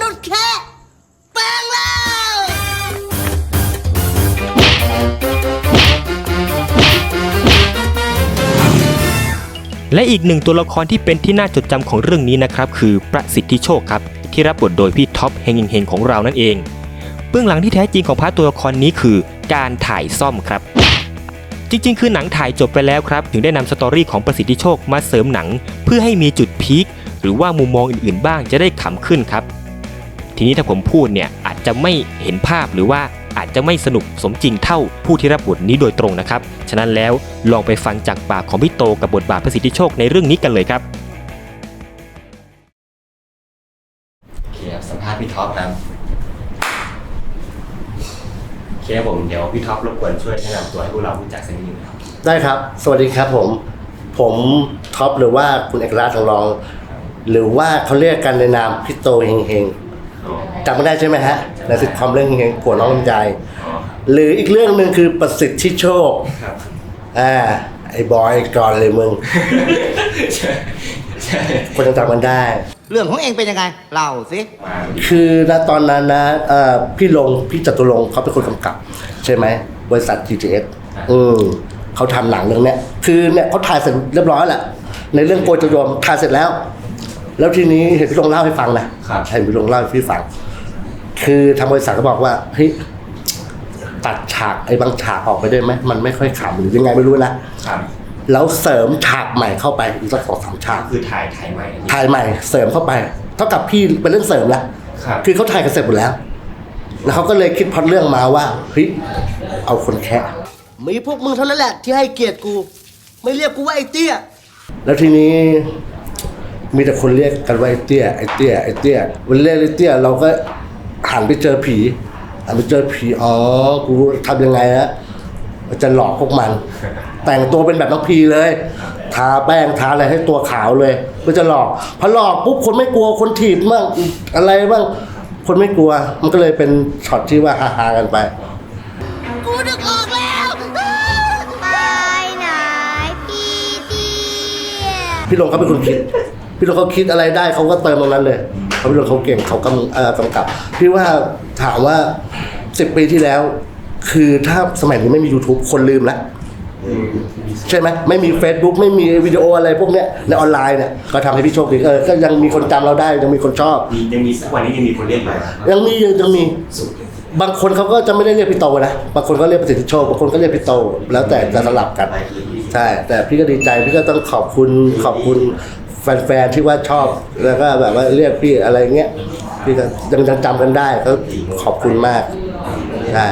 นุษย์แค่แปลงแล้ว และอีกหนึ่งตัวละครที่เป็นที่น่าจดจำของเรื่องนี้นะครับ คือประสิทธิโชคครับ ที่รับบทโดยพี่ท็อปเฮงเฮงของเรานั่นเอง เบื้องหลังที่แท้จริงของพาร์ทตัวละครนี้คือการถ่ายซ่อมครับ จริงๆ คือหนังถ่ายจบไปแล้วครับ ถึงได้นำสตอรี่ของประสิทธิโชคมาเสริมหนัง เพื่อให้มีจุดพีคหรือว่ามุมมองอื่นๆ บ้างจะได้ขำขึ้นครับ ทีนี้ถ้าผมพูดเนี่ยอาจจะไม่เห็นภาพหรือว่าอาจจะไม่สนุกสมจริงเท่าผู้ที่รับบทนี้โดยตรงนะครับ ฉะนั้นแล้วลองไปฟังจากปากของพี่โตกับบทบาทประสิทธิโชคในเรื่องนี้กันเลยครับโอเคครับสัมภาษณ์พี่ท็อปครับโอเคครับผมเดี๋ยวพี่ท็อปรบกวนช่วยแนะนำตัวให้พวกเรารู้จักสักนิดนึงครับได้ครับ สวัสดีครับผม ผมท็อปหรือว่าคุณเอกราชทองรอง หรือว่าเขาเรียกกันในนามพี่โตเฮงเฮง จำไม่ได้ใช่ไหมฮะในสิทธิ์ความเรื่องเฮงเฮงผัวน้องลำไยหรืออีกเรื่องหนึ่งคือประสิทธิโชคครับอ่าไอ้บอยก่อนเลยมึงใช่ใช่คนยังจำกันได้ เรื่องของเองเป็นยังไงเล่าสิมาคือณตอนนั้นนะเอ่อพี่ลงพี่จตุรงค์เขาเป็นคนกำกับ ใช่ไหมบริษัท GTS อืมเขาทำหนังเรื่องเนี้ยคือเนี่ยเขาถ่ายเสร็จเรียบร้อยแหละในเรื่องโกยจโยมถ่ายเสร็จแล้ว แล้วทีนี้เห็นพี่ลงเล่าให้ฟังนะเห็นพี่ลงเล่าให้พี่ฟัง คือทางบริษัทก็บอกว่าเฮ้ยตัดฉากไอ้บางฉากออกไปได้ไหมมันไม่ค่อยขำหรือยังไงไม่รู้นะครับ แล้วเสริมฉากใหม่เข้าไปอีกสักสองสามฉากคือถ่ายถ่ายใหม่อันนี้ถ่ายใหม่เสริมเข้าไป เท่ากับพี่เป็นเรื่องเสริมแล้วครับ คือเขาถ่ายกันเสร็จหมดแล้ว แล้วเขาก็เลยคิดพล็อดเรื่องมาว่าเฮ้ยเอาคนแค่มีพวกมึงเท่านั้นแหละที่ให้เกียรติกู ไม่เรียกกูว่าไอ้เตี้ย แล้วทีนี้มีแต่คนเรียกกันว่าไอ้เตี้ยไอ้เตี้ยไอ้เตี้ยวันเรียกไอ้เตี้ยเราก็ หันไปเจอผีหันไปเจอผีอ๋อกูทำยังไงนะจะหลอกพวกมัน แต่งตัวเป็นแบบน้องพีเลยทาแป้งทาอะไรให้ตัวขาวเลยเพื่อจะหลอกพอหลอกปุ๊บคนไม่กลัวคนถีบบ้างอะไรบ้างคนไม่กลัว มันก็เลยเป็นช็อตที่ว่าฮาๆกันไปกูนึกออกแล้วไปไหนพี่เตี้ยพี่ลงเขาเป็นคนคิด พี่ลงเขาคิดอะไรได้เขาก็เติมตรงนั้นเลยเขาพี่ลงเขาเก่งเขากำเอ่อกำกับ พี่ว่าถามว่าสิบปีที่แล้ว คือถ้าสมัยนี้ไม่มี YouTube คนลืมแล้วใช่ไหมไม่มี Facebook ไม่มีวิดีโออะไรพวกเนี้ยในออนไลน์เนี่ยก็ทำให้พี่โชคดีเออก็ยังมีคนจำเราได้ยังมีคนชอบ มียังมีสักวันนี้ยังมีคนเรียกมายังมียังมี สุดเลยบางคนเขาก็จะไม่ได้เรียกพี่โตนะ บางคนก็เรียกประสิทธิโชค บางคนก็เรียกพี่โต แล้วแต่จะสลับกัน ไปคือพี่ ใช่ แต่พี่ก็ดีใจ พี่ก็ต้องขอบคุณ ขอบคุณ แฟนๆที่ว่าชอบแล้วก็แบบว่าเรียกพี่อะไรเงี้ยพี่ก็ยังยังจำกันได้ก็ขอบคุณมากใช่